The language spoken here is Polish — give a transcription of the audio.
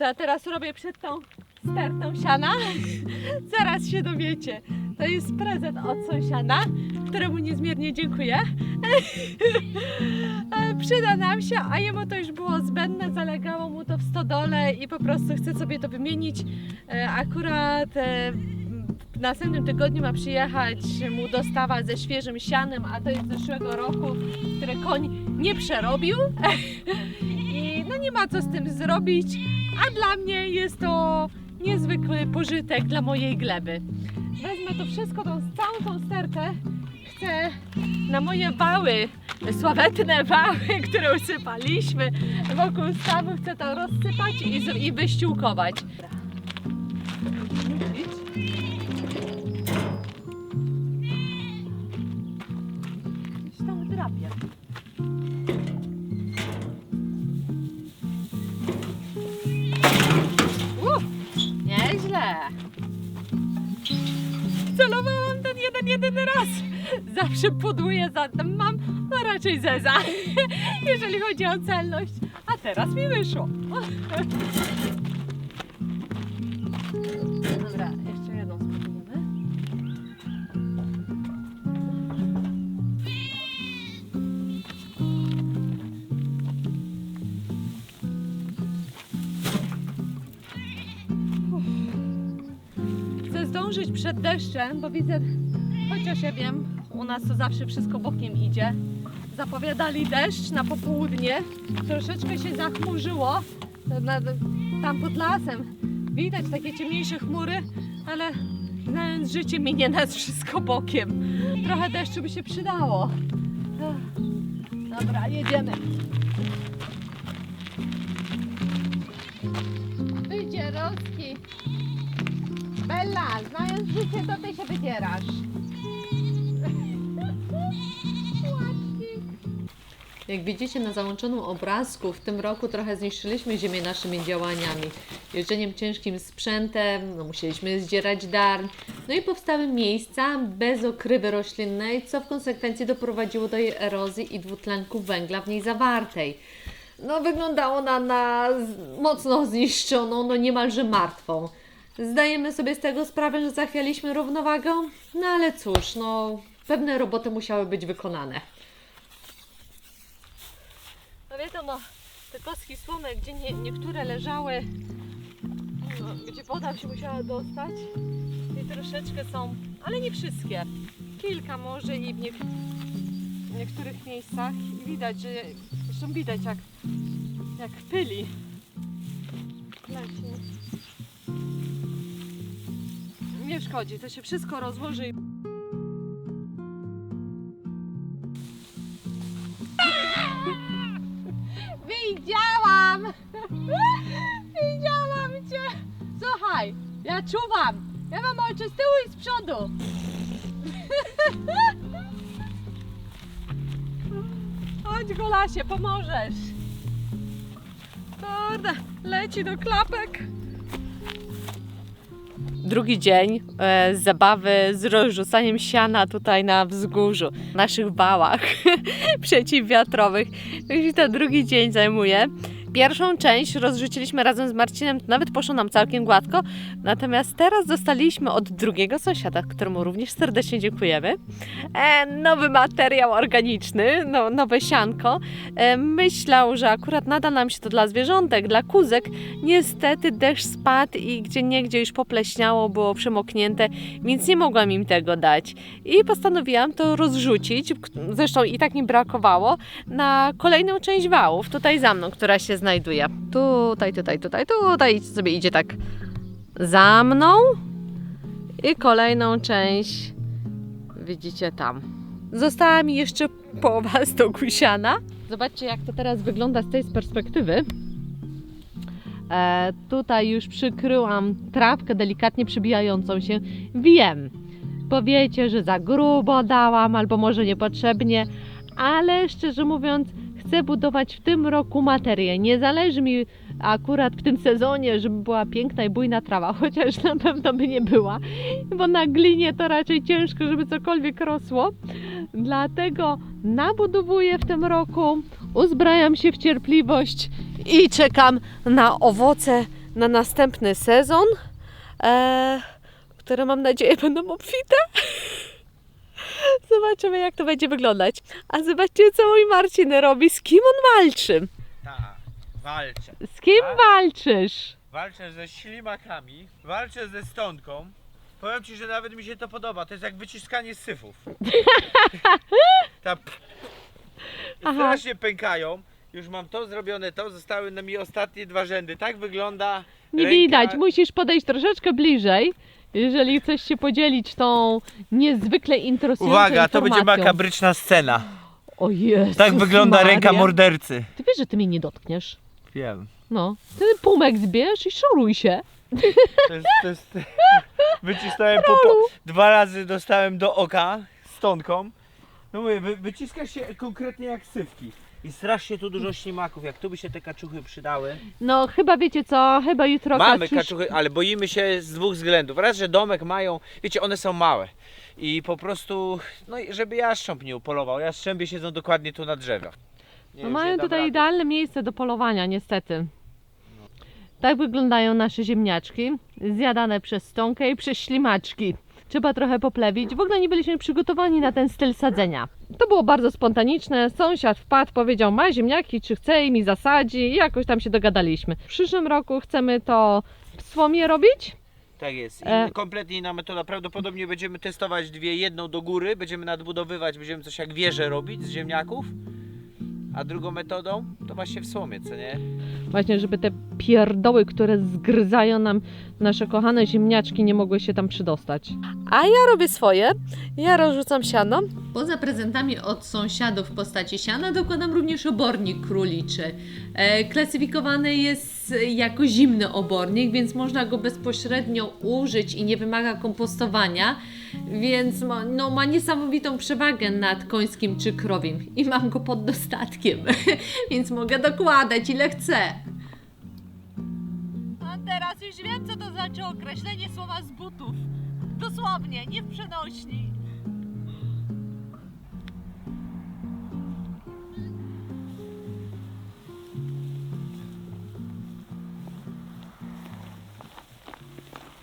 Co ja teraz robię przed tą stertą siana? Zaraz się dowiecie. To jest prezent od sąsiada, któremu niezmiernie dziękuję. Przyda nam się, a jemu to już było zbędne, zalegało mu to w stodole i po prostu chce sobie to wymienić. E, Akurat e, w następnym tygodniu ma przyjechać mu dostawa ze świeżym sianem, a to jest z zeszłego roku, które koń nie przerobił. I no nie ma co z tym zrobić, a dla mnie jest to niezwykły pożytek dla mojej gleby. Wezmę to wszystko, tą całą tą stertę, chcę na moje wały, sławetne wały, które usypaliśmy wokół stawu, chcę to rozsypać i, i wyściółkować. Jedyny raz. Zawsze podłuję za tym. Mam no raczej zeza, jeżeli chodzi o celność. A teraz mi wyszło. Dobra, jeszcze jedną spróbujemy. Chcę zdążyć przed deszczem, bo widzę, chociaż ja wiem, u nas to zawsze wszystko bokiem idzie. Zapowiadali deszcz na popołudnie, troszeczkę się zachmurzyło, tam pod lasem widać takie ciemniejsze chmury, ale znając życie minie nas wszystko bokiem. Trochę deszczu by się przydało. Dobra, jedziemy. Wyjdzie Roski. Bella, znając życie, to ty się wydzierasz. Jak widzicie na załączonym obrazku, w tym roku trochę zniszczyliśmy ziemię naszymi działaniami. Jeżdżeniem ciężkim sprzętem, no musieliśmy zdzierać darń, no i powstały miejsca bez okrywy roślinnej, co w konsekwencji doprowadziło do jej erozji i dwutlenku węgla w niej zawartej. No wyglądało na, na mocno zniszczoną, no niemalże martwą. Zdajemy sobie z tego sprawę, że zachwialiśmy równowagę, no ale cóż, no pewne roboty musiały być wykonane. Wiadomo, te kostki słomy, gdzie nie, niektóre leżały, no, gdzie woda się musiała dostać, i troszeczkę są, ale nie wszystkie. Kilka może i w, nie, w niektórych miejscach i widać, że zresztą widać jak, jak pyli. Leci. Nie szkodzi, to się wszystko rozłoży ja czuwam! Ja mam oczy z tyłu i z przodu! Chodź Golasie, pomożesz! Kurde, leci do klapek! Drugi dzień e, zabawy z rozrzucaniem siana tutaj na wzgórzu, w naszych wałach przeciwwiatrowych. Już to drugi dzień zajmuje. Pierwszą część rozrzuciliśmy razem z Marcinem, nawet poszło nam całkiem gładko. Natomiast teraz dostaliśmy od drugiego sąsiada, któremu również serdecznie dziękujemy, e, nowy materiał organiczny, no, nowe sianko. E, myślał, że akurat nada nam się to dla zwierzątek, dla kuzek. Niestety deszcz spadł i gdzie niegdzie już popleśniało, było przemoknięte, więc nie mogłam im tego dać. I postanowiłam to rozrzucić, zresztą i tak mi brakowało, na kolejną część wałów, tutaj za mną, która się znajduje. Tutaj, tutaj, tutaj, tutaj sobie idzie tak za mną i kolejną część widzicie tam. Została mi jeszcze połowa stoku siana. Zobaczcie, jak to teraz wygląda z tej perspektywy. E, tutaj już przykryłam trawkę delikatnie przybijającą się. Wiem, powiecie, że za grubo dałam, albo może niepotrzebnie, ale szczerze mówiąc, chcę budować w tym roku materię. Nie zależy mi akurat w tym sezonie, żeby była piękna i bujna trawa, chociaż na pewno by nie była, bo na glinie to raczej ciężko, żeby cokolwiek rosło. Dlatego nabudowuję w tym roku, uzbrajam się w cierpliwość i czekam na owoce na następny sezon, e, które mam nadzieję będą obfite. Zobaczymy, jak to będzie wyglądać. A zobaczcie, co mój Marcin robi. Z kim on walczy? Tak, walczę. Z kim Tak. walczysz? Walczę ze ślimakami, walczę ze stonką. Powiem ci, że nawet mi się to podoba. To jest jak wyciskanie syfów. Ta strasznie pękają. Już mam to zrobione, to zostały na mi ostatnie dwa rzędy. Tak wygląda. Nie ręka- widać, musisz podejść troszeczkę bliżej, jeżeli chcesz się podzielić tą niezwykle interesującą Uwaga, to będzie makabryczna scena. O Jezus Tak wygląda Maria. ręka mordercy. Ty wiesz, że ty mnie nie dotkniesz. Wiem. No, ty pumek zbierz i szoruj się. To jest, to jest... Wycisnąłem po, po... Dwa razy dostałem do oka stonką. No mówię, wy, wyciska się konkretnie jak sywki. I strasznie tu dużo ślimaków. Jak tu by się te kaczuchy przydały. No, chyba wiecie co, chyba jutro Mamy kaczusz- kaczuchy, ale boimy się z dwóch względów. Raz, że domek mają, wiecie, one są małe. I po prostu, no i żeby jaszcząb nie upolował. Jastrzębie siedzą dokładnie tu na drzewach. Nie, No już mają dam tutaj rady. idealne miejsce do polowania, niestety. Tak wyglądają nasze ziemniaczki, zjadane przez stonkę i przez ślimaczki. Trzeba trochę poplewić. W ogóle nie byliśmy przygotowani na ten styl sadzenia. To było bardzo spontaniczne. Sąsiad wpadł, powiedział, ma ziemniaki, czy chce i mi zasadzi. I jakoś tam się dogadaliśmy. W przyszłym roku chcemy to w słomie robić. Tak jest. E. Inny, kompletnie inna metoda. Prawdopodobnie będziemy testować dwie. Jedną do góry, będziemy nadbudowywać, będziemy coś jak wieżę robić z ziemniaków. A drugą metodą to właśnie w słomie, co nie? Właśnie, żeby te pierdoły, które zgryzają nam nasze kochane ziemniaczki, nie mogły się tam przydostać. A ja robię swoje. Ja rozrzucam siano. Poza prezentami od sąsiadów w postaci siana dokładam również obornik króliczy. E, klasyfikowany jest jako zimny obornik, więc można go bezpośrednio użyć i nie wymaga kompostowania, więc ma, no, ma niesamowitą przewagę nad końskim czy krowim i mam go pod dostatkiem, więc mogę dokładać ile chcę. A teraz już wiem, co to znaczy określenie słowa z butów. Dosłownie, nie w przenośni.